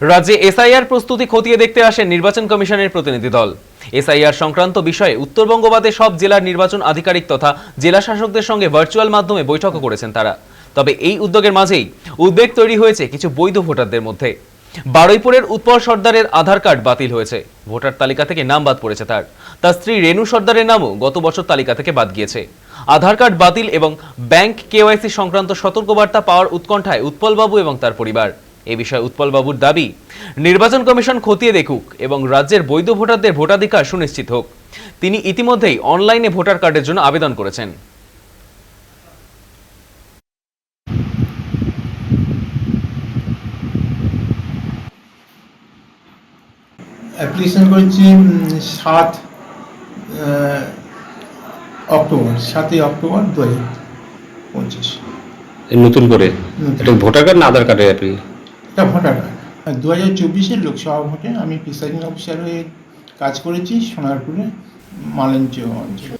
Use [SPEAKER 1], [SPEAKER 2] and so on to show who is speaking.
[SPEAKER 1] রাজ্যে এসআইআর প্রস্তুতি খতিয়ে দেখতে আসেন নির্বাচন কমিশনের প্রতিনিধি দল। এসআইআর সংক্রান্ত বিষয়ে উত্তরবঙ্গ বাদে সব জেলার নির্বাচন আধিকারিক তথা জেলা শাসকদের সঙ্গে ভার্চুয়াল মাধ্যমে বৈঠকও করেছেন তারা। তবে এই উদ্যোগের মাঝেই উদ্বেগ তৈরি হয়েছে কিছু বৈধ ভোটারদের মধ্যে। বারুইপুরের উৎপল সর্দারের আধার কার্ড বাতিল হয়েছে। ভোটার তালিকা থেকে নাম বাদ পড়েছে তার। তার স্ত্রী রেণু সর্দারের নামও গত বছর তালিকা থেকে বাদ গিয়েছে। আধার কার্ড বাতিল এবং ব্যাংক কেওয়াইসি সংক্রান্ত সতর্কবার্তা পাওয়ার উৎকণ্ঠায় উৎপলবাবু এবং তার পরিবার। এ বিষয়ে উৎপলবাবুর দাবি নির্বাচন কমিশন খতিয়ে দেখুক এবং রাজ্যের বৈধ ভোটারদের ভোটাধিকার সুনিশ্চিত হোক। তিনি ইতিমধ্যেই অনলাইনে ভোটার কার্ডের জন্য আবেদন করেছেন।
[SPEAKER 2] অ্যাপ্লিকেশন করেছি সাত অক্টোবর সাতই অক্টোবর দু হাজার পঁচিশ।
[SPEAKER 3] নতুন করে? এটা ভোটার কার্ড না আধার কার্ডের অ্যাপি
[SPEAKER 2] এটা ভোটার দু হাজার চব্বিশের লোকসভা ভোটে আমি প্রিসাইডিং অফিসার হয়ে কাজ করেছি সোনারপুরে, মালঞ্চ অঞ্চলে।